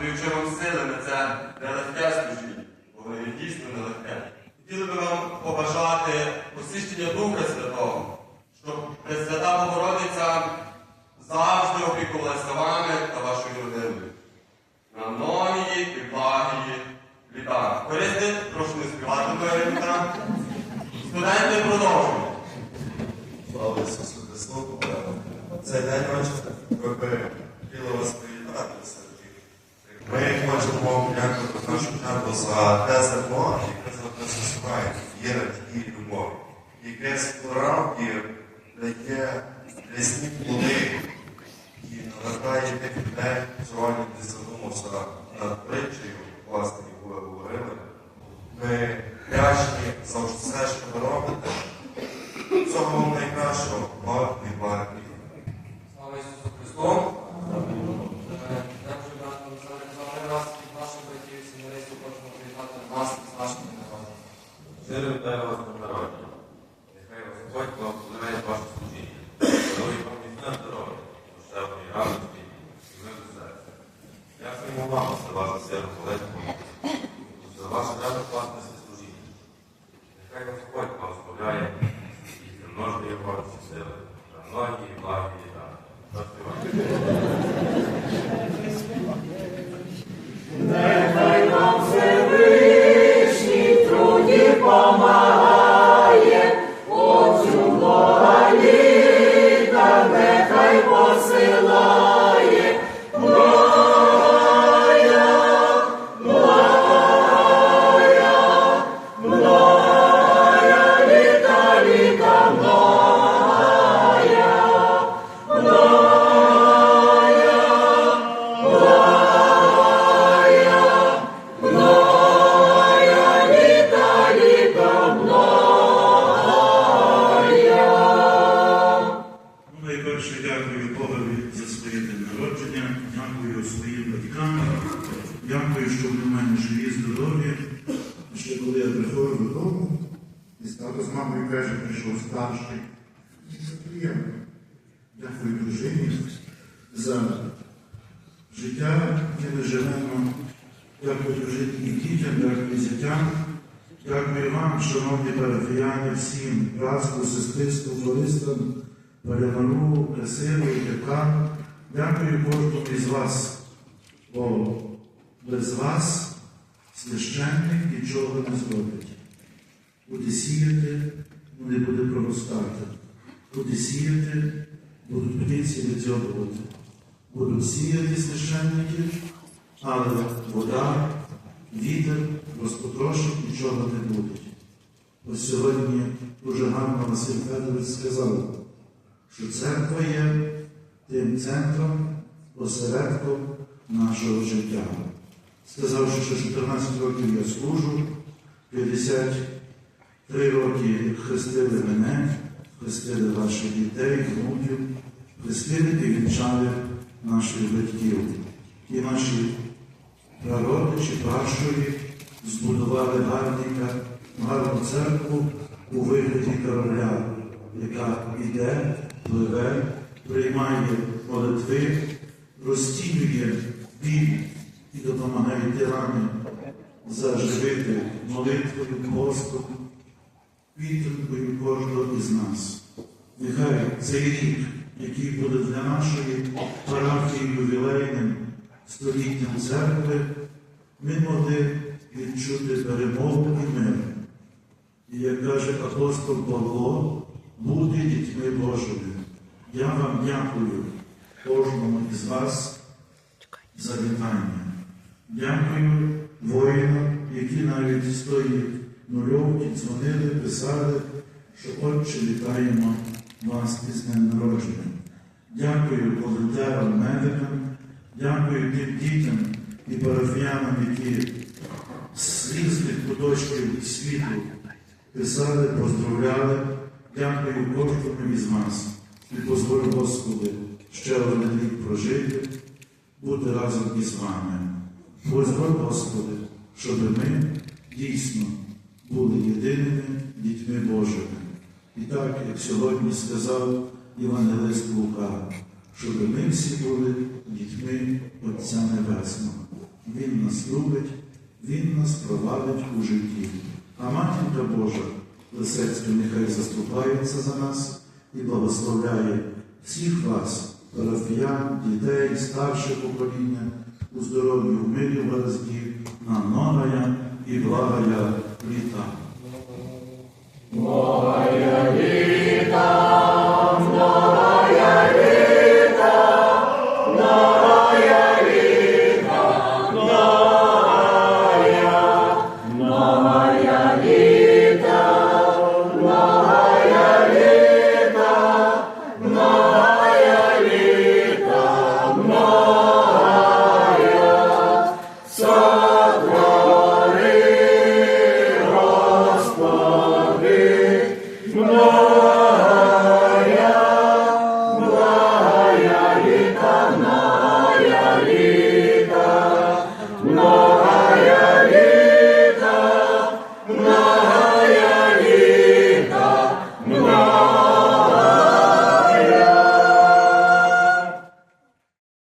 даючи вам сили на це нелегке служіння, бо воно є дійсно нелегке. Хотіли би вам побажати посвящення Духа Святого, щоб Пресвята Богородиця завжди опікувалася вами та вашою родиною. На многії і благії літа. Користи, прошу не співати до літа. Студенти продовжують. Слава Ісусу Христу! Цей день ви би хотіли вас привітати серед їх. Ми хочемо вам дякувати в нашу чергу за те зерно, яке завжди засуває віра і любов, яке справді дає рясні плоди і навертає тих людей, сьогодні ти задумався над притчею, власне, яку ви говорили. Ми вдячні за все, що ви робите. Вам найкращого, багатий багатий. Слава Ісусу Христу! Е, Дякую, брат Олександр, за вас від ваших батьків і сімейств хочемо привітати нас з нашими народами. Щиро вітаю вас на народі. Нехай Господь благословляє ваше служіння. Дарує вам міцне здоров'я, душевної радості і миру серця. Дякуємо вам за вашу силу молитву, за ваше рано власне служіння. Нехай Господь благословляє живі, здорові. Ще коли я приходжу додому, і тато з мамою каже, прийшов старший. Це приємно. Дякую дружині за життя, яке ми живемо. Дякую дружині дітям, дякую зятям. Дякую вам, шановні парафіяни, всім братству, сестринству, флористам, Валямару, Красилу, Тепкам. Дякую кожному із вас, бо без вас священник нічого не зробить. Буде сіяти, не буде проростати. Буде сіяти, будуть птиці відзьобувати. Будуть сіяти священники, але вода, вітер розпотрошить, нічого не буде. Ось сьогодні дуже гарно Василь Федорович сказав, що церква є тим центром, осередком нашого життя. Сказав, що 14 років я служу, 53 роки хрестили мене, хрестили ваших дітей, внуків, хрестили і вінчали наших батьків. І наші прародичі, пращурі збудували гарненька, гарну церкву у вигляді корабля, яка йде, пливе, приймає молитви, розтінює біль і допомагає тирани заживити молитвою Господу, підтримкою кожного із нас. Нехай цей рік, який буде для нашої парафії ювілейним століттям церкви, ми могли відчути перемогу і мир. І як каже апостол Павло, бути дітьми Божими. Я вам дякую кожному із вас за вітання. Дякую воїнам, які навіть з тої нульовки дзвонили, писали, що Отче вітаємо вас із днем народження. Дякую волонтерам, медикам, дякую тим дітям і парафіянам, які з різних куточків світу писали, поздравляли. Дякую кожному із вас. І дозволь, Господи, ще один рік прожити, бути разом із вами. Дозволь, Господи, щоб ми дійсно були єдиними дітьми Божими. І так, як сьогодні сказав Євангелист Лука, щоб ми всі були дітьми Отця Небесного. Він нас любить, Він нас провадить у житті. А матінка Божа, Лисецька, нехай заступається за нас і благословляє всіх вас, парафіян, дітей, старше покоління, здоров'ю, мирі в на новая і благая літа,